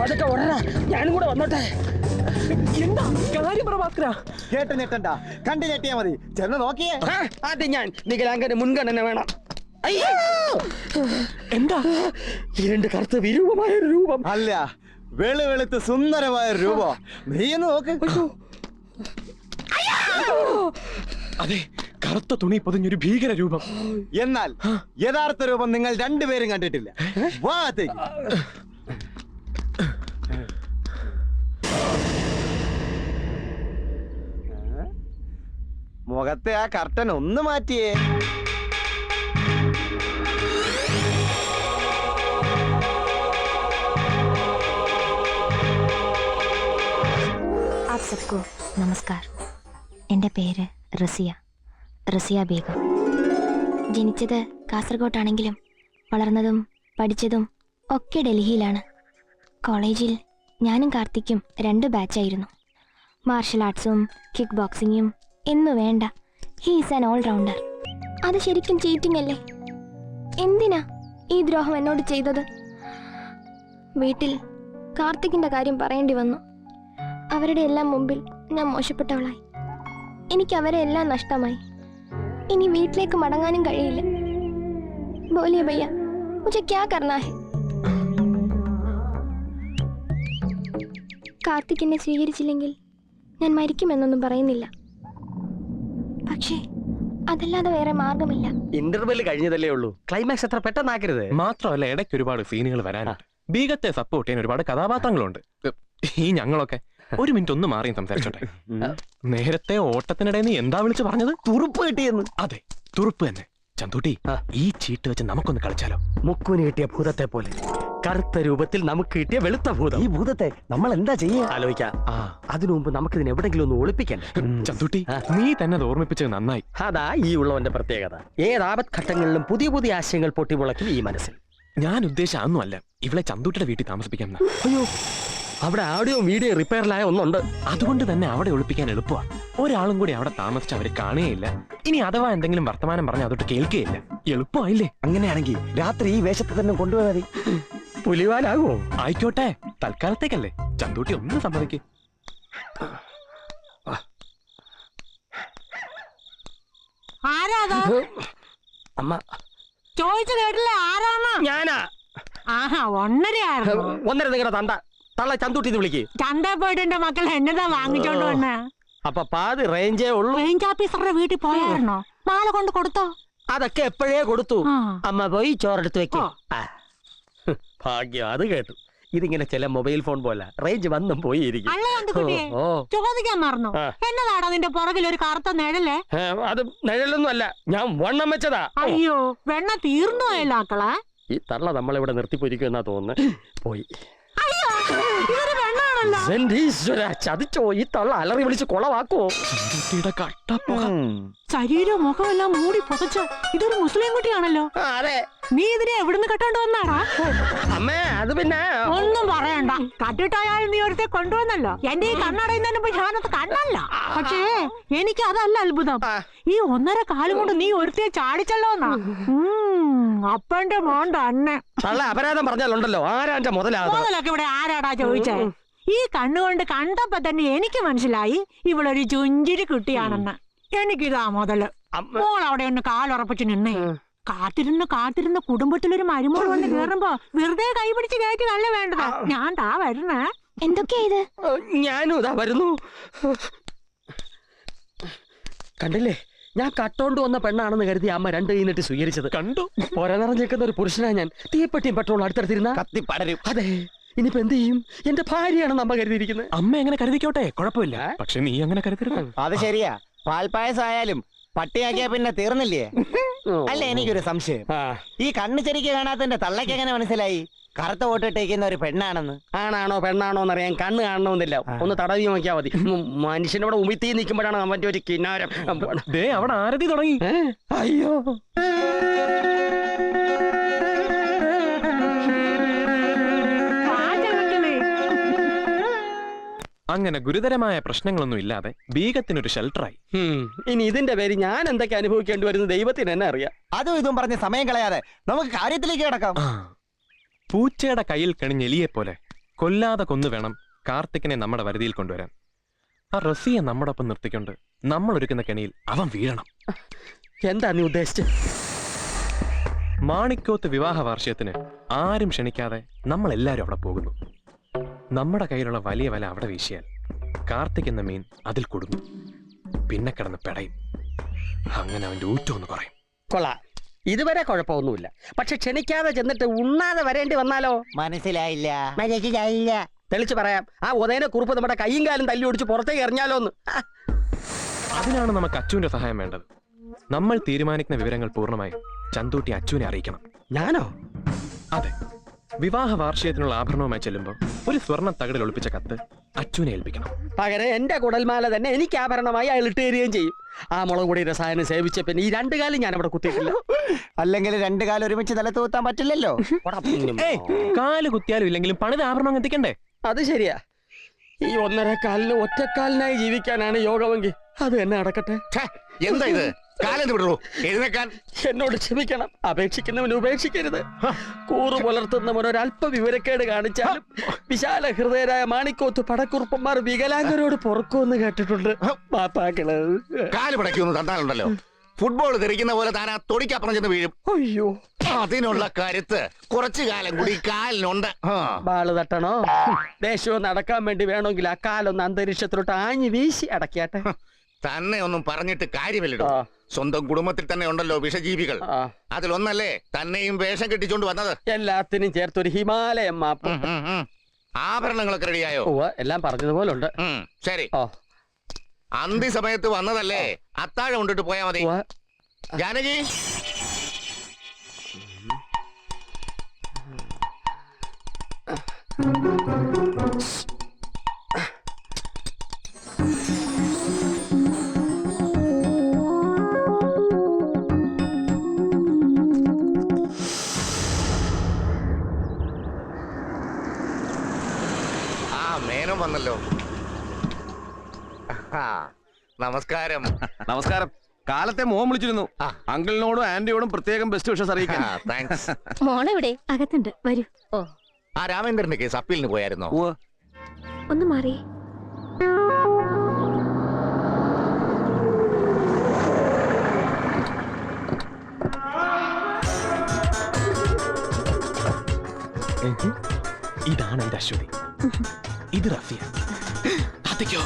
പതുക്കെ ഉടനെ ഞാനും കൂടെ വന്നോട്ടെ. എന്താ? കാര്യം പറ ഭാസ്കര കേട്ട് ഞെട്ടണ്ട. കണ്ടു ഞെട്ടിയാ മതി. ചെന്ന് നോക്കിയേ. ആദ്യം ഞാൻ വികലാംഗന് മുൻഗണന വേണം. അയ്യോ എന്താ? രണ്ട് കറുത്ത വിരൂപമായ ഒരു രൂപം. അല്ല വെളു വെളുത്ത് സുന്ദരമായ ഒരു രൂപം. നീ ഒന്ന് നോക്ക്. അതെ കറുത്ത തുണി പൊതിഞ്ഞൊരു ഭീകര രൂപം. എന്നാൽ യഥാർത്ഥ രൂപം നിങ്ങൾ രണ്ടുപേരും കണ്ടിട്ടില്ല. വാ? മുഖത്തെ ആ കർട്ടൻ ഒന്ന് മാറ്റിയേ. ആപ് സബ്കോ നമസ്കാർ എന്റെ പേര് റസിയ. റസിയ ബേഗം. ജനിച്ചത് കാസർഗോട്ടാണെങ്കിലും വളർന്നതും പഠിച്ചതും ഒക്കെ ഡൽഹിയിലാണ്. കോളേജിൽ ഞാനും കാർത്തിക്കും രണ്ട് ബാച്ചായിരുന്നു. മാർഷൽ ആർട്സും കിക്ക് ബോക്സിങ്ങും എന്നു വേണ്ട. ഹീസ് ആൻ ഓൾറൗണ്ടർ അത് ശരിക്കും ചീറ്റിംഗ് അല്ലേ? എന്തിനാ ഈ ദ്രോഹം എന്നോട് ചെയ്തത്? വീട്ടിൽ കാർത്തിക്കിന്റെ കാര്യം പറയേണ്ടി വന്നു. അവരുടെ എല്ലാം മുമ്പിൽ ഞാൻ മോശപ്പെട്ടവളായി. എനിക്ക് അവരെ എല്ലാം നഷ്ടമായി. ഇനി വീട്ടിലേക്ക് മടങ്ങാനും കഴിയില്ല. ബോലിയ ഭയ്യ മുझे क्या करना है കാർത്തിക് എന്നെ സ്വീകരിച്ചില്ലെങ്കിൽ ഞാൻ മരിക്കുമെന്നൊന്നും പറയുന്നില്ല. പക്ഷേ അതല്ലാതെ വേറെ മാർഗമില്ല. ഇന്റർവെൽ കഴിഞ്ഞതല്ലേ ഉള്ളൂ. ക്ലൈമാക്സ് എത്ര പെട്ടെന്നാക്കരുത് മാത്രമല്ല ഇടയ്ക്ക് ഒരുപാട് സീനുകൾ വരാനുണ്ട്. ബീഗത്തെ സപ്പോർട്ട് ചെയ്യാൻ ഒരുപാട് കഥാപാത്രങ്ങളുണ്ട്. ഈ ഞങ്ങളൊക്കെ ഒരു മിനിറ്റ് ഒന്ന് മാറി സംസാരിച്ചോട്ടെ. നേരത്തെ ഓട്ടത്തിനിടയിൽ നീ എന്താ വിളിച്ചു പറഞ്ഞത്? തുറുപ്പ് കിട്ടിയെന്ന്. അതെ തുറുപ്പ് തന്നെ. ചന്തൂട്ടി ഈ ചീട്ട് വെച്ച് നമുക്കൊന്ന് കളിച്ചാലോ? മുക്കുവിന് കിട്ടിയ ഭൂതത്തെ പോലെ. കറുത്ത രൂപത്തിൽ നമുക്ക് കിട്ടിയ വെളുത്ത ഭൂതം. ഈ ഭൂതത്തെ നമ്മൾ എന്താ ചെയ്യുക ആലോചിക്ക. അതിനു മുമ്പ് നമുക്ക് ഇതിനെ എവിടെങ്കിലും ഒന്ന് ഒളിപ്പിക്കണ്ടേ? ചന്തുട്ടി നീ തന്നെ ഓർമ്മിപ്പിച്ചത് നന്നായി. അതാ ഈ ഉള്ളവന്റെ പ്രത്യേകത. ഏതാപത് ഘട്ടങ്ങളിലും പുതിയ പുതിയ ആശയങ്ങൾ പൊട്ടിമുളയ്ക്കും ഈ മനസ്സിൽ. ഞാൻ ഉദ്ദേശിച്ച അതൊന്നും അല്ല. ഇവളെ ചന്തുട്ടിയുടെ വീട്ടിൽ താമസിപ്പിക്കാൻ അയ്യോ അവിടെ ആഡിയോ വീഡിയോ റിപ്പയറിലായ ഒന്നുണ്ട്. അതുകൊണ്ട് തന്നെ അവിടെ ഒളിപ്പിക്കാൻ എളുപ്പമാണ് ഒരാളും കൂടി അവിടെ താമസിച്ച് അവരെ കാണുകയില്ല ഇനി അഥവാ എന്തെങ്കിലും വർത്തമാനം പറഞ്ഞ് അതൊട്ട് കേൾക്കുകയില്ല എളുപ്പമായില്ലേ? അങ്ങനെയാണെങ്കിൽ രാത്രി ഈ വേഷത്തെ തന്നെ കൊണ്ടുപോയാൽ മതി. പുലിവാലാകുമോ ആയിക്കോട്ടെ തൽക്കാലത്തേക്കല്ലേ. ചന്തൂട്ടി ഒന്ന് സമ്മതിക്ക്. ആരാതാ? അമ്മ. ചോദിച്ചു കേട്ടില്ല ആരാണോ? ഞാനാ. ആഹാ ഒന്നരയായിരുന്നു. ഒന്നര നിങ്ങളുടെ തണ്ട തള്ള ചന്തൂട്ടി വിളിക്ക്. ചന്ത പോയിട്ട് എന്റെ മക്കൾ എന്നതാ വാങ്ങിച്ചോണ്ട് വന്ന്? അപ്പൊ പാതി റേഞ്ചേ ഉള്ളൂ. റേഞ്ച് ഓഫീസറുടെ വീട്ടിൽ പോയായിരുന്നോ? മാല കൊണ്ട് കൊടുത്തോ? അതൊക്കെ എപ്പോഴേ കൊടുത്തു. അമ്മ പോയി ചോറെടുത്ത് വെക്കോ. ഭാഗ്യം. അത് കേട്ടു. ഇതിങ്ങനെ ചില മൊബൈൽ ഫോൺ പോലെ റേഞ്ച് വന്നും പോയി ഇരിക്കും ചോദിക്കാൻ മറന്നു. എന്നതാടാ നിന്റെ പുറകിൽ ഒരു കറുത്ത നിഴലേ? അത് നിഴലൊന്നും അല്ല. ഞാൻ വണ്ണം വെച്ചതാ. അയ്യോ വെണ്ണ തീർന്നു പോയല്ലോ ഈ തള്ള നമ്മളിവിടെ നിർത്തിപ്പൊരിക്കും എന്നാ തോന്നുന്നു. പോയി. അയ്യോ ചതിച്ചോ ഈ തള്ള അലറി വിളിച്ച് ശരീരവും മുഖമെല്ലാം മൂടി പുതച്ച് ഇതൊരു മുസ്ലിം കുട്ടിയാണല്ലോ. ആ, അതെ. നീ ഇതിനെ എവിടുന്ന് കെട്ടോണ്ട് വന്നാടാ? അമ്മേ അത് പിന്നെ ഒന്നും പറയണ്ട. നീ ഒരുത്തെ കൊണ്ടുവന്നല്ലോ. എന്റെ ഈ കണ്ണടയുന്നതിന് മുമ്പ് ഞാനത് കണ്ടല്ല. പക്ഷേ എനിക്ക് അതല്ല അത്ഭുതം. ഈ ഒന്നര കാലം കൊണ്ട് നീ ഒരുത്തെ ചാടിച്ചല്ലോ എന്നാ അപ്പന്റെ മോണ്ട അന്നെ തള്ള അപരാധം പറഞ്ഞാലുണ്ടല്ലോ. ആരാന്റെ മുതലാ മുതലൊക്കെ ഇവിടെ ആരാടാ ചോദിച്ചേ? ഈ കണ്ണുകൊണ്ട് കണ്ടപ്പോ തന്നെ എനിക്ക് മനസ്സിലായി ഇവളൊരു ചുഞ്ചിരി കുട്ടിയാണെന്ന്. എനിക്കിതാ മുതൽ. അമ്മ മോൾ അവിടെ ഒന്ന് കാലുറപ്പിച്ച് നിന്നേ. കാത്തിരുന്ന് കാത്തിരുന്ന് കുടുംബത്തിലൊരു മരുമോൾ വന്ന് കേറുമ്പോ വെറുതെ കൈപിടിച്ച് കയറ്റിയതല്ല വേണ്ടത്. ഞാൻ താ വരുന്നേ. എന്തൊക്കെയാ ഇത്? ഞാനും ഇതാ വരുന്നു. കണ്ടില്ലേ? ഞാൻ കട്ടോണ്ട് വന്ന പെണ്ണാണെന്ന് കരുതി അമ്മ രണ്ട് കൈന്നിട്ട് സ്വീകരിച്ചത്. കണ്ടു. പൊര നിറഞ്ഞേക്കുന്ന ഒരു പുരുഷനാ ഞാൻ. തീപ്പെട്ടിയും പെട്രോൾ അടുത്തടുത്തിരുന്ന? കത്തി പടരും. അതെ. ഇനിയിപ്പോ എന്ത് ചെയ്യും? എന്റെ ഭാര്യയാണ് നമ്മ കരുതിയിരിക്കുന്നത് അമ്മ എങ്ങനെ കരുതിക്കോട്ടെ? കുഴപ്പമില്ല. പക്ഷെ നീ അങ്ങനെ കരുതരുത്. അത് ശരിയാ. പാൽപ്പായസായാലും പട്ടിയാക്കിയാ പിന്നെ തീർന്നില്ലേ? അല്ല എനിക്കൊരു സംശയം? ഈ കണ്ണു ശരിക്ക് കാണാത്തന്റെ തള്ളയ്ക്ക് എങ്ങനെ മനസ്സിലായി? കറുത്ത വോട്ടിട്ടേക്കുന്ന ഒരു പെണ്ണാണെന്ന്. ആണാണോ പെണ്ണാണോ എന്നറിയാൻ കണ്ണ് കാണണമെന്നില്ല. ഒന്ന് തടവി നോക്കിയാൽ മതി. മനുഷ്യനോട് ഉമിത്തി നിൽക്കുമ്പോഴാണ് അവന്റെ ഒരു കിന്നാരം. ദേ അവിടെ ആരതി തുടങ്ങി. അയ്യോ. അങ്ങനെ ഗുരുതരമായ പ്രശ്നങ്ങളൊന്നും ഇല്ലാതെ ബീഗത്തിനൊരു ഷെൽട്ടറായി ഇനി ഇതിന്റെ പേര് ഞാൻ എന്തൊക്കെ അനുഭവിക്കേണ്ടി വരുന്ന ദൈവത്തിന് എന്നെ അറിയാം. അതും ഇതും പറഞ്ഞ് സമയം കളയാതെ നമുക്ക് കാര്യത്തിലേക്ക് കിടക്കാം. ആ. പൂച്ചയുടെ കയ്യിൽ കണിഞ്ഞ എലിയെ പോലെ കൊല്ലാതെ കൊന്നു വേണം കാർത്തിക്കിനെ നമ്മുടെ വരുതിയിൽ കൊണ്ടുവരാൻ. ആ റസിയെ നമ്മുടെ ഒപ്പം നിർത്തിക്കൊണ്ട് നമ്മൾ ഒരുക്കുന്ന കെണിയിൽ അവൻ വീഴണം. എന്താ നീ ഉദ്ദേശിച്ചത് മാണിക്കോത്ത് വിവാഹ വാർഷികത്തിന് ആരും ക്ഷണിക്കാതെ നമ്മൾ എല്ലാവരും അവിടെ പോകുന്നു. നമ്മുടെ കയ്യിലുള്ള വലിയ വല അവിടെ വീശിയാൽ കാർത്തിക് എന്ന മീൻ അതിൽ കൊടുന്നു. പിന്നെ കിടന്ന് പെടയും. അങ്ങനെ അവന്റെ ഊറ്റമെന്ന് കുറയും. കൊള്ളാം. ഇതുവരെ കുഴപ്പമൊന്നുമില്ല. പക്ഷെ ക്ഷണിക്കാതെ ചെന്നിട്ട് ഉണ്ണാതെ വരേണ്ടി വന്നാലോ? മനസ്സിലായില്ല. മനസ്സിലായില്ല. തെളിച്ചു പറയാം. ആ ഉദയനെ കുറിപ്പ് നമ്മുടെ കൈയും കാലും തല്ലി ഒടിച്ച് പുറത്തേക്ക് എറിഞ്ഞാലോ എന്ന് അതിനാണ് നമുക്ക് അച്ചുവിന്റെ സഹായം വേണ്ടത്. നമ്മൾ തീരുമാനിക്കുന്ന വിവരങ്ങൾ പൂർണമായും ചന്തൂട്ടി അച്ചുവിനെ അറിയിക്കണം. ഞാനോ? അതെ. വിവാഹ വാർഷികത്തിനുള്ള ആഭരണവുമായി ചെല്ലുമ്പോൾ ഒരു സ്വർണ തകടിൽ ഒളിപ്പിച്ച കത്ത് അച്ഛനെ ഏൽപ്പിക്കണം. പകരം എന്റെ കുടൽമാല തന്നെ എനിക്ക് ആഭരണമായി അയാൾ ഇട്ട് തരികയും ചെയ്യും. ആ മുളക് പൊടി രസായനം സേവിച്ച പിന്നെ ഈ രണ്ടു കാലം ഞാൻ അവിടെ കുത്തിയിട്ടില്ല. അല്ലെങ്കിൽ രണ്ടു കാലം ഒരുമിച്ച് തല തൂത്താൻ പറ്റില്ലല്ലോ. ഏയ് കാൽ കുത്തിയാലും ഇല്ലെങ്കിലും പണിത് ആഭരണം അങ്ങ് എത്തിക്കണ്ടേ? അത് ശരിയാ. ഈ ഒന്നര കാലിന് ഒറ്റക്കാലിനായി ജീവിക്കാനാണ് യോഗമെങ്കിൽ അത് എന്നെ അടക്കട്ടെ ഛേ, എന്താ ഇത്? കാലെന്ന് വിടുന്നു എഴുന്നേക്കാൻ? എന്നോട് ക്ഷമിക്കണം. അപേക്ഷിക്കുന്നവൻ ഉപേക്ഷിക്കരുത്. കൂറു പുലർത്തുന്നവൻ ഒരല്പ വിവരക്കേട് കാണിച്ചാലും വിശാല ഹൃദയരായ മാണിക്കോത്ത് പടക്കുറുപ്പന്മാർ വികലാംഗരോട് പൊറക്കുമെന്ന് കേട്ടിട്ടുണ്ട്. മാപ്പാക്കൾ. കാൽ പടക്കൊന്ന് തന്നാലുണ്ടല്ലോ. ഫുട്ബോൾ തെറിക്കുന്ന പോലെ താൻ ആ തൊടിക്കപ്പുറം ചെന്ന് വീഴും. അയ്യോ. അതിനുള്ള കരുത്ത് കുറച്ചു കാലം കൂടി കാലിനുണ്ട്. ബാൾ തട്ടണോ? ദേശവും നടക്കാൻ വേണ്ടി വേണമെങ്കിൽ ആ കാലൊന്ന് അന്തരീക്ഷത്തിലോട്ട് ആഞ്ഞു വീശി അടക്കിയാട്ടെ. തന്നെ ഒന്നും പറഞ്ഞിട്ട് കാര്യമില്ലടോ. സ്വന്തം കുടുംബത്തിൽ തന്നെ ഉണ്ടല്ലോ വിഷജീവികൾ. അതിലൊന്നല്ലേ തന്നെയും വേഷം കെട്ടിച്ചോണ്ട് വന്നത്? എല്ലാത്തിനും ചേർത്തൊരു ഹിമാലയം മാപ്പ്. ആഭരണങ്ങളൊക്കെ റെഡിയായോ? എല്ലാം പറഞ്ഞതുപോലെ ഉണ്ട് ശരി. അന്തി സമയത്ത് വന്നതല്ലേ? അത്താഴം കൊണ്ടിട്ട് പോയാ മതി. ജാനകി? Thank ആ നമസ്കാരം. നമസ്കാരം. കാലത്തെ മോൻ വിളിച്ചിരുന്നു. ആ. അങ്കിളിനോടും ആന്റിയോടും പ്രത്യേകം ബെസ്റ്റ് വിഷസ് അറിയിക്കാം താങ്ക്സ് മോളെവിടെ? അകത്തുണ്ട്. വരൂ. ഓ ആ രാമേന്ദ്രന്റെ കേസ് അപ്പീലിന് പോയായിരുന്നോ? ഉവ്വ്. ഒന്ന് മാറി. ഇതാണ് എന്റെ അശ്വതി. ഇത് റഫിയ. താത്തിക്കോ?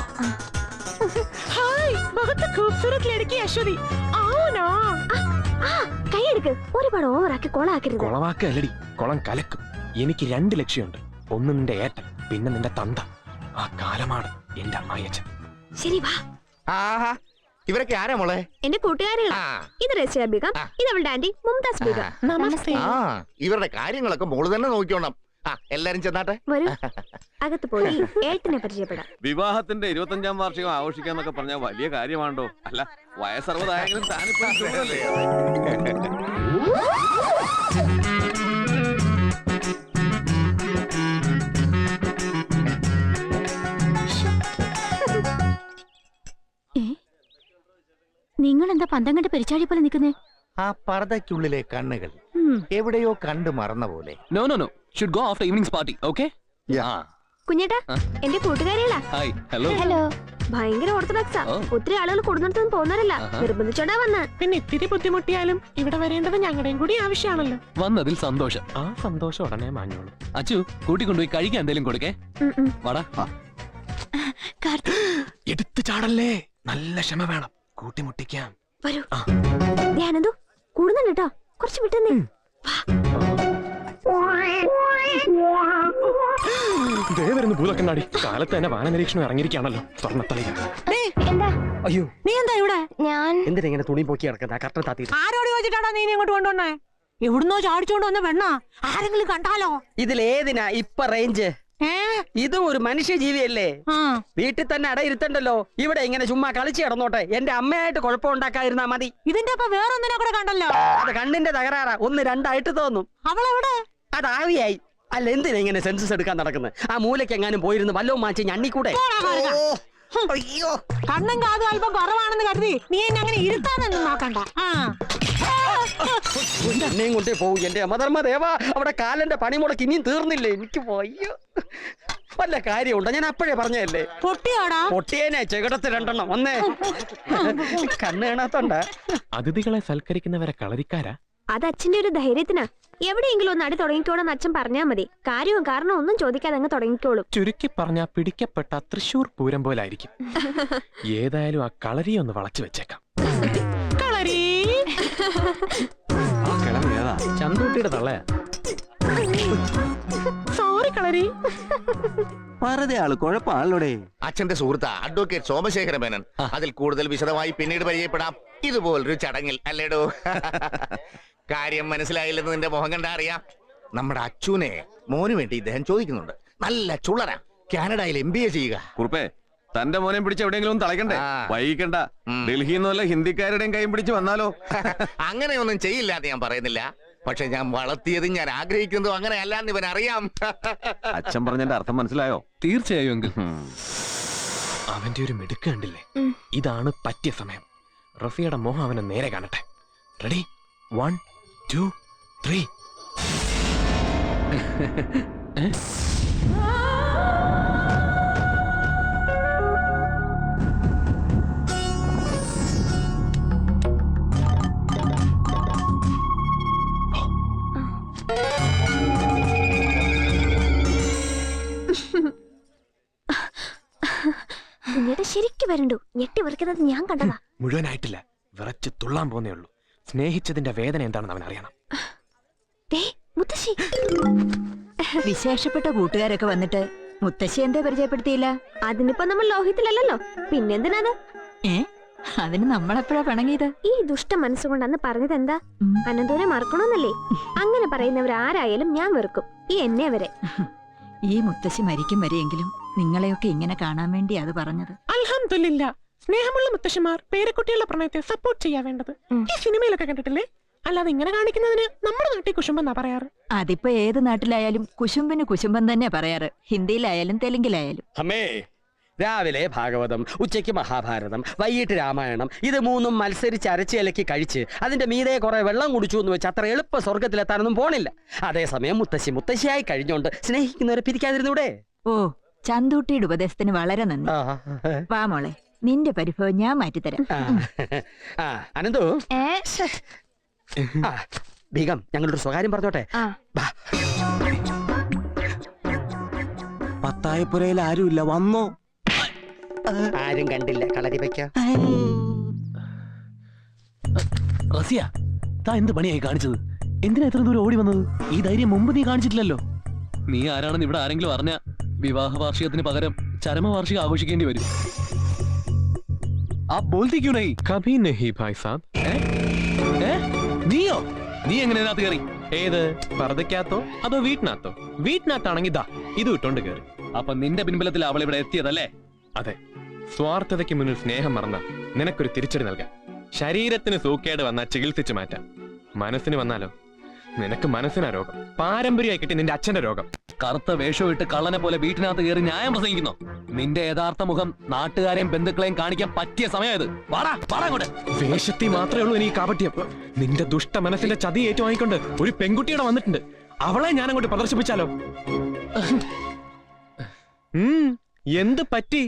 ഹായ് ബഹുത്ത് खूबसूरत लड़की അശ്വതി आओ ना കൈയെടുക്ക് ഒരുപാട് ഓവറാക്കി കോളാക്കരുത് കൊളവാക്കല്ലടി കുളം കലക്കും എനിക്ക് രണ്ട് ലക്ഷ്യമുണ്ട് ഒന്ന് നിന്റെ ഏട്ടൻ പിന്നെ നിന്റെ തന്ത ആ കാലമാണ് എന്റെ അമ്മായിയച്ഛൻ ശരി വാ ആഹാ ഇവരൊക്കെ ആരാ മോളെ എന്റെ കൂട്ടുകാരികളാ ആ ഇത് റസിയ ബീഗം ആ. ഇത് അവളുടെ ആന്റി മുംതാസ് ബീഗം നമസ്തേ ആ ഇവരുടെ കാര്യങ്ങളൊക്കെ മോള് തന്നെ നോക്കിക്കോണം ആ എല്ലാരും ചെന്നാട്ടെ. വരൂ. അകത്ത് പോയി ഏട്ടനെ പരിചയപ്പെടാം. വിവാഹത്തിന്റെ ഇരുപത്തഞ്ചാം വാർഷികം ആഘോഷിക്കാന്നൊക്കെ പറഞ്ഞ വലിയ കാര്യമാണോ അല്ല വയസ്സറുപതായെങ്കിലും താനിപ്പോ ചൂടല്ലേ? നിങ്ങൾ എന്താ പന്തം കണ്ട് പെരിച്ചാഴി പോലെ നിൽക്കുന്നേ? ആ പർദ്ദയ്ക്കുള്ളിലെ കണ്ണുകൾ എവിടെയോ കണ്ടു മറന്ന പോലെ. No no no. Should go after evening's party okay yeah കുഞ്ഞേട്ടാ എന്റെ കൂട്ടുകാരികളാ. ഹായ് ഹലോ ഹലോ ഭയങ്കര ഓർത്തഡോക്സാ. ഒത്തിരി ആളുകൾ കൊടുന്നിടത്തൊന്നും പോകുന്നവരല്ല. നിർബന്ധിച്ചോടാ വന്ന. പിന്നെ ഇത്തിരി ബുദ്ധിമുട്ടിയാലും ഇവിടെ വരേണ്ടത് ഞങ്ങളുടെയും കൂടി ആവശ്യമാണല്ലോ. വന്നതിൽ സന്തോഷം. ആ സന്തോഷം ഉടനെ മാഞ്ഞോളൂ. അച്ചു കൂട്ടിക്കൊണ്ടുപോയി കഴിക്കാൻ എന്തെങ്കിലും കൊടുക്കേ. വാടാ. എടുത്തു ചാടല്ലേ? നല്ല ക്ഷമ വേണം. കൂട്ടിമുട്ടിക്കാം. വരൂ. ആ. കൂടുന്നുണ്ട് കേട്ടോ. കുറച്ച് വിട്ടുന്നേ ദേ വരുന്നു ഭൂതക്കണ്ണാടി. കാലത്ത് തന്നെ വാനനിരീക്ഷണം ഇറങ്ങിയിരിക്കുകയാണല്ലോ. സ്വർണത്തളിക. എന്താ? അയ്യോ. നീ എന്താ ഇവിടെ? ഞാൻ എന്തിനാ ഇങ്ങനെ തുണി പൊക്കി കിടക്കുന്ന കട്ട താത്തി ആരോട് ചോദിച്ചിട്ടാണോ നീ ഇങ്ങോട്ട് കൊണ്ടുവന്നേ? എവിടുന്നോ ചാടിച്ചോണ്ട് വന്ന വെണ്ണ ആരെങ്കിലും കണ്ടാലോ? ഇതിലേതിനാ ഇപ്പൊ റേഞ്ച്? ഇതും ഒരു മനുഷ്യജീവിയല്ലേ? ആ. വീട്ടിൽ തന്നെ അടയിരുത്തണ്ടല്ലോ. ഇവിടെ ഇങ്ങനെ ചുമ്മാ കളിച്ചു കിടന്നോട്ടെ. എന്റെ അമ്മയായിട്ട് കുഴപ്പമുണ്ടാക്കാതിരുന്നാ മതി. ഇതിന്റെ ഒപ്പം വേറൊന്നിനെ കൂടെ കണ്ടല്ലോ? അത് കണ്ണിന്റെ തകരാറാ. ഒന്ന് രണ്ടായിട്ട് തോന്നും. അവളെവിടെ? അത് ആവിയായി അല്ല എന്തിനാ ഇങ്ങനെ സെൻസസ് എടുക്കാൻ നടക്കുന്നത് ആ മൂലയ്ക്ക് എങ്ങാനും പോയിരുന്ന വല്ലോ മാറ്റി ഞണ്ണിക്കൂടെ അയ്യോ. കണ്ണും കാതും അല്പം കുറവാണെന്ന് കരുതി നീ എന്നെ അങ്ങനെ ഇരുത്താനൊന്നും നോക്കണ്ട ആ എന്നെയും കൊണ്ടേ പോകും എന്റെ അമ്മധർമ്മ ദേവ അവിടെ കാലന്റെ പണി മുടക്ക് ഇനിയും തീർന്നില്ലേ എനിക്ക് പോയ്യോ വല്ല കാര്യമുണ്ടോ ഞാൻ അപ്പോഴേ പറഞ്ഞല്ലേ പൊട്ടിയാടാ പൊട്ടിയേനെ ചെകിടത്ത് രണ്ടെണ്ണം ഒന്നേ കണ്ണ് കാണാത്തോണ്ട അതിഥികളെ സൽക്കരിക്കുന്നവരെ കളരിക്കാരാ അത് അച്ഛന്റെ ഒരു ധൈര്യത്തിനാ. എവിടെയെങ്കിലും ഒന്ന് അടി തുടങ്ങിക്കോളെന്ന് അച്ഛൻ പറഞ്ഞാ മതി. കാര്യവും കാരണം ഒന്നും ചോദിക്കാതെ അങ്ങ് തുടങ്ങിക്കോളും. ചുരുക്കി പറഞ്ഞ പിടിക്കപ്പെട്ട തൃശൂർ പൂരം പോലായിരിക്കും. ഏതായാലും ആ കളരി ഒന്ന് വളച്ചു വെച്ചേക്കാം. കളരി? ആ കിളവ് ഏതാ? ചന്തൂട്ടിയുടെ തള്ളയാ. സോറി കളരി. വെറുതെ ആൾ കുഴപ്പമാണല്ലോടെ. അച്ഛന്റെ സുഹൃത്ത അഡ്വക്കേറ്റ് സോമശേഖര മേനൻ അതിൽ കൂടുതൽ വിശദമായി പിന്നീട് പരിചയപ്പെടാം. ഇതുപോലൊരു ചടങ്ങിൽ അല്ലേടോ? കാര്യം മനസ്സിലായില്ലെന്ന് നിന്റെ മുഖം കണ്ടാ അറിയാം. നമ്മുടെ അച്ഛനെ മോന് വേണ്ടി ഇദ്ദേഹം ചോദിക്കുന്നുണ്ട്. നല്ല ചുളര കാനഡയിൽ എം ബി എ ചെയ്യുക. കുറുപ്പേ തന്റെ മോനെ പിടിച്ച് എവിടെയെങ്കിലും തളയ്ക്കണ്ടേ. വൈകിക്കണ്ട. ഡൽഹിയിൽ നിന്ന് വല്ല ഹിന്ദിക്കാരുടെയും കൈ പിടിച്ച് വന്നാലോ? അങ്ങനെയൊന്നും ചെയ്യില്ല എന്ന് ഞാൻ പറയുന്നില്ല. പക്ഷെ ഞാൻ വളർത്തിയതും ഞാൻ ആഗ്രഹിക്കുന്നതും അങ്ങനെ അല്ലാന്ന് ഇവൻ അറിയാം. അച്ഛൻ പറഞ്ഞതിന്റെ അർത്ഥം മനസ്സിലായോ? തീർച്ചയായും അവന്റെ ഒരു മിടുക്ക് കണ്ടില്ലേ? ഇതാണ് പറ്റിയ സമയം. റഫിയുടെ മോഹം അവനെ നേരെ കാണട്ടെ. റെഡി വൺ ടു ത്രീ ശരിക്കും വരണ്ടു. ഞെട്ടി വെറുക്കുന്നത് ഞാൻ കണ്ടതാ. മുഴുവനായിട്ടില്ല. വിറച്ച് തുള്ളാൻ പോന്നേ ഉള്ളൂ. സ്നേഹിച്ചതിന്റെ വേദന എന്താണെന്ന് അവൻ അറിയണം. മുത്തശ്ശി. വിശേഷപ്പെട്ട കൂട്ടുകാരൊക്കെ വന്നിട്ട് മുത്തശ്ശി എന്തേ പരിചയപ്പെടുത്തിയില്ല? അതിനിപ്പോ നമ്മൾ ലോഹിത്തിലല്ലോ പിന്നെന്തിനാത്? ഏ? അതിന് നമ്മളെപ്പോഴാ പിണങ്ങിയത്? ഈ ദുഷ്ട മനസ്സുകൊണ്ട് അന്ന് പറഞ്ഞത് എന്താ അനന്തോനെ അനന്തൂരെ മറക്കണമെന്നല്ലേ അങ്ങനെ പറയുന്നവർ ആരായാലും ഞാൻ വെറുക്കും. ഈ എന്നെ വരെ. ഈ മുത്തശ്ശി മരിക്കും വരെയെങ്കിലും നിങ്ങളെയൊക്കെ ഇങ്ങനെ കാണാൻ വേണ്ടി അത് പറഞ്ഞത്. അൽഹംദുലില്ല. സ്നേഹമുള്ള മുത്തശ്ശിമാർ പേരക്കുട്ടികളുടെ പ്രണയത്തെ സപ്പോർട്ട് ചെയ്യാൻ വേണ്ടത്. ഈ സിനിമയിലൊക്കെ കണ്ടിട്ടില്ലേ? അല്ലാതെ ഇങ്ങനെ കാണിക്കുന്നതിന് നമ്മുടെ നാട്ടിൽ കുശുമ്പെന്നാ പറയാറ്? അതിപ്പോ ഏത് നാട്ടിലായാലും കുശുമ്പിന് കുശുമ്പൻ തന്നെ പറയാറ്. ഹിന്ദിയിലായാലും തെലുങ്കിലായാലും. അമ്മേ രാവിലെ ഭാഗവതം ഉച്ചയ്ക്ക് മഹാഭാരതം വൈകിട്ട് രാമായണം ഇത് മൂന്നും മത്സരിച്ച് അരച്ച് ഇലക്കി കഴിച്ച് അതിന്റെ മീതെ കുറെ വെള്ളം കുടിച്ചു എന്ന് വെച്ച് അത്ര എളുപ്പ സ്വർഗത്തിലെത്താനൊന്നും പോണില്ല. അതേസമയം മുത്തശ്ശി മുത്തശ്ശിയായി കഴിഞ്ഞോണ്ട് സ്നേഹിക്കുന്നവരെ പിരിക്കാതിരുന്നൂടെ? ഓ ചന്തൂട്ടിയുടെ ഉപദേശത്തിന് വളരെ നന്ദി. ആ, വാ മോളെ. നിന്റെ പരിഭവം ഞാൻ മാറ്റിത്തരാം. ആ, അനന്തു. ഏ? ആ, ബീഗം ഞങ്ങളൊരു സ്വകാര്യം പറഞ്ഞോട്ടെ. ആ. ബാ. പത്തായപ്പുരയിൽ ആരുമില്ല വന്നോ? ആരും കണ്ടില്ല കളരി റസിയ താ എന്ത് പണിയായി കാണിച്ചത്? എന്തിനാ ഇത്ര ദൂരം ഓടി വന്നത്? ഈ ധൈര്യം മുമ്പ് നീ കാണിച്ചിട്ടില്ലല്ലോ. നീ ആരാണെന്ന് ഇവിടെ ആരെങ്കിലും അറിഞ്ഞ വിവാഹ വാർഷികത്തിന് പകരം ചരമ വാർഷികം ആഘോഷിക്കേണ്ടി വരും. ആ बोलती क्यों नहीं? कभी नहीं भाई साहब? നീയോ നീ എങ്ങനെ ഇതിനകത്ത് കയറി ഏത്? പർദ്ദക്കകത്തോ അതോ വീട്ടിനകത്തോ? വീട്ടിനകത്താണെങ്കിൽ ദാ ഇത് ഇട്ടോണ്ട് കയറി അപ്പൊ നിന്റെ പിൻബലത്തിൽ അവൾ ഇവിടെ എത്തിയതല്ലേ? അതെ. സ്വാർത്ഥതയ്ക്ക് മുന്നിൽ സ്നേഹം മറന്ന നിനക്കൊരു തിരിച്ചടി നൽകാം. ശരീരത്തിന് സൂക്കേട് വന്നാൽ ചികിത്സിച്ചു മാറ്റാം. മനസ്സിന് വന്നാലോ? നിനക്ക് മനസ്സിനാ രോഗം. പാരമ്പര്യമായി കിട്ടി നിന്റെ അച്ഛന്റെ രോഗം. കറുത്ത വേഷം ഇട്ട് കള്ളനെ പോലെ വീട്ടിനകത്ത് കയറി ന്യായം പ്രസംഗിക്കുന്നു. നിന്റെ യഥാർത്ഥ മുഖം നാട്ടുകാരെയും ബന്ധുക്കളെയും കാണിക്കാൻ പറ്റിയ സമയത് വേഷത്തിൽ മാത്രമേ ഉള്ളൂ എനിക്ക് കാപട്യം. നിന്റെ ദുഷ്ട മനസ്സിന്റെ ചതി ഏറ്റുവാങ്ങിക്കൊണ്ട് ഒരു പെൺകുട്ടിയുടെ വന്നിട്ടുണ്ട്. അവളെ ഞാൻ അങ്ങോട്ട് പ്രദർശിപ്പിച്ചാലോ? എന്ത് പറ്റി?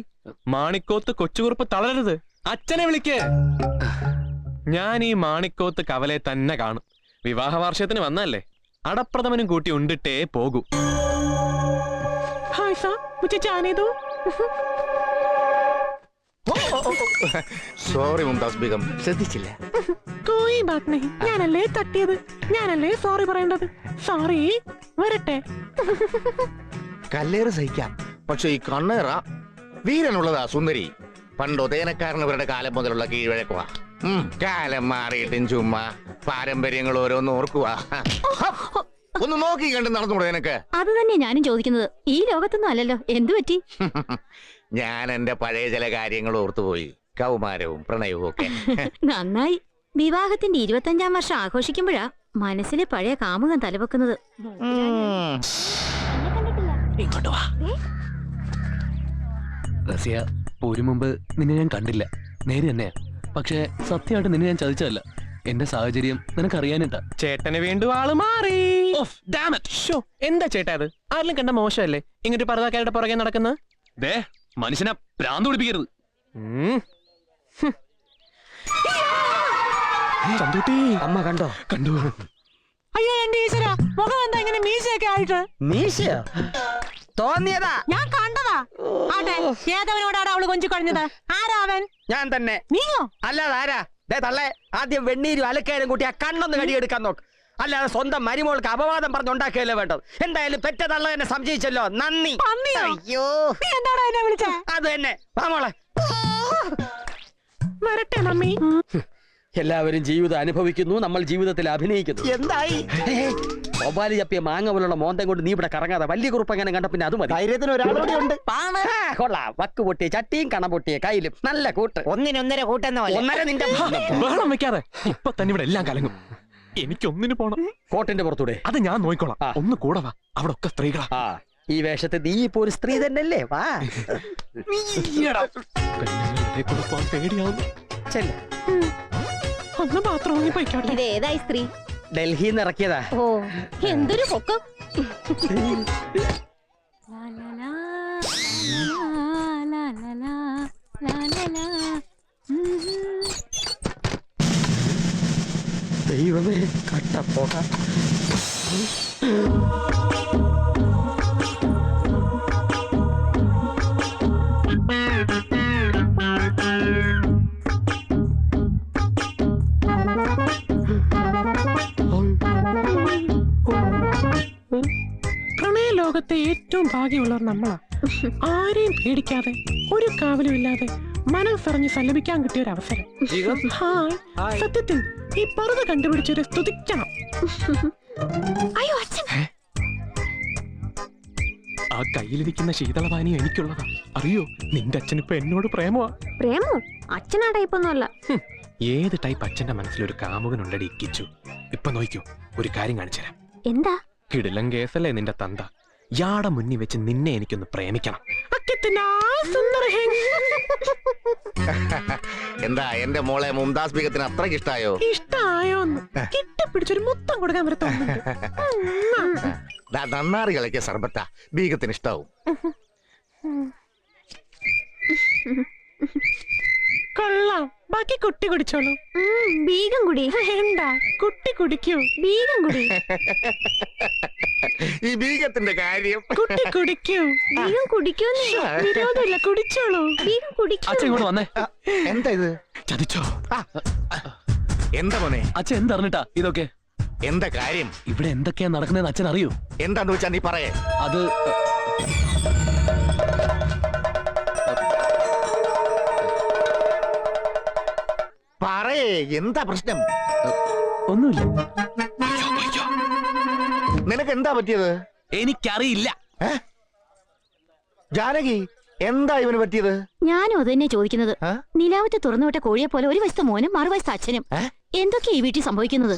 മാണിക്കോത്ത് കൊച്ചുകുറുപ്പ് തളരരുത്. അച്ഛനെ വിളിക്കേ. ഞാൻ ഈ മാണിക്കോത്ത് കവലെ തന്നെ കാണും. വിവാഹ വാർഷികത്തിന് വന്നല്ലേ അടപ്രഥമനും കൂട്ടി ഉണ്ടിട്ടേ പോകൂ. സോറി മുംതാസ് ബീഗം ശ്രദ്ധിച്ചില്ല. കോയി ബാത് നഹി ഞാനല്ലേ തട്ടിയത്? ഞാനല്ലേ സോറി പറയേണ്ടത്? സോറി വരട്ടെ. കല്ലേറ് സഹിക്കാം. പക്ഷെ ഈ കണ്ണേറ വീരനുള്ളതാ സുന്ദരി. പണ്ട് ഒതേനക്കാരൻ ഇവരുടെ കാലം മുതലുള്ള കീഴ്വഴക്കുവാ. കാലം മാറിയിട്ടും ചുമ്മാ. പാരമ്പര്യങ്ങൾ ഓരോന്ന് ഓർക്കുക ഒന്ന് നോക്കി കണ്ട് നടന്നുകൂടെ നിനക്ക്. അത് തന്നെ ഞാനും ചോദിക്കുന്നത്. ഈ ലോകത്തൊന്നും അല്ലല്ലോ. എന്തു പറ്റി? ഞാൻ എന്റെ പഴയ ചില കാര്യങ്ങൾ ഓർത്തുപോയി കൗമാരവും പ്രണയവും ഒക്കെ. നന്നായി. വിവാഹത്തിന്റെ ഇരുപത്തഞ്ചാം വർഷം ആഘോഷിക്കുമ്പോഴാ മനസ്സിലെ പഴയ കാമുകം തലവെക്കുന്നത്. ഒരു ഇങ്ങോട്ട് വാ. റസിയ പോരും മുമ്പ് നിന്നെ ഞാൻ കണ്ടില്ല. നേരെ തന്നെയാ പക്ഷേ സത്യമായിട്ട് നിന്നെ ഞാൻ ചതിച്ചതല്ല. എന്റെ സാഹചര്യം നിനക്കറിയാനുണ്ട് ചേട്ടന് വീണ്ടും ആൾ മാറി. ഷോ എന്താ ചേട്ടാ അത്? ആരിലും കണ്ട മോശമല്ലേ? ഇങ്ങോട്ട് പരതാക്കാരുടെ പുറകെ നടക്കുന്നത് ദേ മനുഷ്യനെ ഭ്രാന്ത് പിടിപ്പിക്കരുത്. ചന്തൂട്ടി. അമ്മ കണ്ടോ? കണ്ടു. അയ്യോ എന്റെ ഈശ്വര മുഖം എന്താ ഇങ്ങനെ മീശയൊക്കെ ആയിട്ട്? മീശയോ? തോന്നിയതാ. ഞാൻ കണ്ടതാ. ആട്ടെ ഏതവനോടാണ് അവൾ ആരാവൻ ഞാൻ തന്നെ. നീയോ? അല്ലാതെ ആരാ? ദേ തള്ളേ ആദ്യം വെണ്ണീരും അലക്കാരും കൂട്ടി ആ കണ്ണൊന്ന് കടിയെടുക്കാൻ നോക്ക്. അല്ലാതെ സ്വന്തം മരുമോൾക്ക് അപവാദം പറഞ്ഞുണ്ടാക്കുകയല്ലേ വേണ്ടത്? എന്തായാലും പെറ്റ തള്ള എന്നെ സംശയിച്ചല്ലോ. നന്ദി. അയ്യോ. എന്താടാ എന്നെ വിളിച്ചേ? അത് തന്നെ. വാ മോളെ. വരട്ടെ മമ്മി. എല്ലാവരും ജീവിതം അനുഭവിക്കുന്നു നമ്മൾ ജീവിതത്തിൽ അഭിനയിക്കുന്നു. എന്തായി? മൊബൈൽ ചപ്പിയ മാങ്ങ പോലുള്ള മോന്തം കൊണ്ട് നീ ഇവിടെ കറങ്ങാതെ വലിയ കുറുപ്പ് എങ്ങനെ കണ്ട പിന്നെ അത് മതി. ധൈര്യത്തിന് കൊള്ളാം. വക്ക് പൊട്ടിയ ചട്ടിയും കണ പൊട്ടിയ കയ്യിലും നല്ല കൂട്ട്. ഒന്നിനൊന്നര കൂട്ടെന്ന പോലെ. ഒന്നര നിന്റെ ബഹളം വെക്കാതെ ഇപ്പൊ തന്നെ ഇവിടെ എല്ലാം കലങ്ങും. എനിക്കൊന്നിന് പോണം. കോട്ടന്റെ പുറത്തൂടെ. അത് ഞാൻ നോക്കിക്കോളാം ആ. ഒന്ന് കൂടെ വാ. അവിടെ ഒക്കെ സ്ത്രീകളാ. ആ ഈ വേഷത്തെ നീ ഇപ്പൊ ഒരു സ്ത്രീ തന്നെയല്ലേ? വാ. പെണ്ണുങ്ങളുടെ കൂടെ പോകാൻ പേടിയാവുന്നു. ചെല്ല. ഒന്ന് ബാത്റൂമിൽ പോയിക്കോട്ടെ ഇതേതായി സ്ത്രീ? നിന്ന് ഇറക്കിയതാ. ഓ എന്തൊരു പൊക്കം. ദൈവമേ കട്ട ഭാഗ്യമുള്ളവർ നമ്മളാ. ആരെയും പേടിക്കാതെ ഒരു കാവലും ഇല്ലാതെ മനസ്സറിഞ്ഞ് സല്ലപിക്കാൻ കിട്ടിയ ഒരു അവസരം. ഹായ്. സത്യത്തിൽ ഈ പറുത കണ്ടുപിടിച്ചൊരു സ്തുതിക്കണം. അയ്യോ അച്ഛൻ. ആ കയ്യിലിരിക്കുന്ന ശീതളപാനി എനിക്കുള്ളതാ. അറിയോ? നിന്റെ അച്ഛൻ ഇപ്പൊ എന്നോട് പ്രേമോ? പ്രേമോ അച്ഛനാ ടൈപ്പൊന്നുമല്ല ഏത് ടൈപ്പ് അച്ഛന്റെ മനസ്സിൽ ഒരു കാമുകൻ കാമുകനുണ്ടടി ഇക്കിച്ചു ഇപ്പൊ നോക്കൂ ഒരു കാര്യം കാണിച്ചുതരാം. എന്താ? കിടിലം കേസല്ലേ നിന്റെ തന്ത. യാടെ മുന്നിൽ വെച്ച് നിന്നെ എനിക്കൊന്ന് പ്രേമിക്കണം. എന്താ എന്റെ മോളെ മുംതാസ് ബീഗത്തിന് അത്രയ്ക്ക് ഇഷ്ടായോ? ഇഷ്ടായോന്ന്. കിട്ടപ്പിടിച്ചൊരു മുത്തം കൊടുക്കാൻ വരെ നന്നാറി കളിക്കിയ സർബത്ത. ബീഗത്തിന് ഇഷ്ടാവും. കൊള്ളാം. ബാക്കി കുട്ടി കുടിച്ചോളൂ. ബീഗം കുടി. എന്താ കുട്ടി കുടിക്കൂ. ബീഗം കുടി. ഈ ബീഗത്തിന്റെ കാര്യം. കുട്ടി കുടിക്കൂ. ബീഗം കുടിക്കൂന്നേ വിരോധമില്ല കുടിച്ചോളൂ. ബീഗം കുടിക്കൂ. അച്ഛൻ ഇങ്ങോട്ട് വന്നേ. എന്താ ഇത്? ചതിച്ചോ? എന്താ മോനെ? അച്ഛൻ എന്തറിഞ്ഞിട്ടാ ഇതൊക്കെ? എന്താ കാര്യം? ഇവിടെ എന്തൊക്കെയാ നടക്കുന്നതെന്ന് അച്ഛൻ അറിയൂ? എന്താന്ന് വെച്ചാ നീ പറയേ. അത് പറയേ എന്താ പ്രശ്നം? ഒന്നുമില്ല. നിനക്ക് എന്താ പറ്റിയത്? എനിക്കറിയില്ല. ജാനകി എന്താ ഇവന് പറ്റിയത്? ഞാനും അത് തന്നെ ചോദിക്കുന്നത്. ആ? നിലാവത്തെ തുറന്നുവിട്ട കോഴിയെ പോലെ ഒരു വശത്ത് മോനും മറുവശത്ത് അച്ഛനും. ഏ? എന്തൊക്കെയാ ഈ വീട്ടിൽ സംഭവിക്കുന്നത്?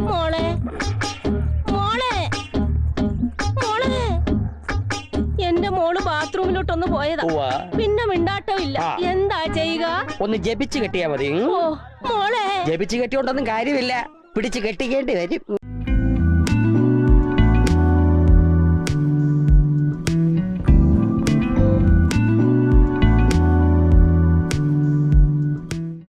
മോളെ മോളെ മോളെ. എന്റെ മോൾ ബാത്റൂമിലോട്ടൊന്ന് പോയതാ. ഉവ്വ. പിന്നെ മിണ്ടാട്ടോ ഇല്ല. ആ. എന്താ ചെയ്യുക? ഒന്ന് ജപിച്ചു കെട്ടിയാ മതി. ഓ മോളെ. ജപിച്ച് കെട്ടിയോണ്ടൊന്നും കാര്യമില്ല. പിടിച്ച് കെട്ടിക്കേണ്ടി വരും.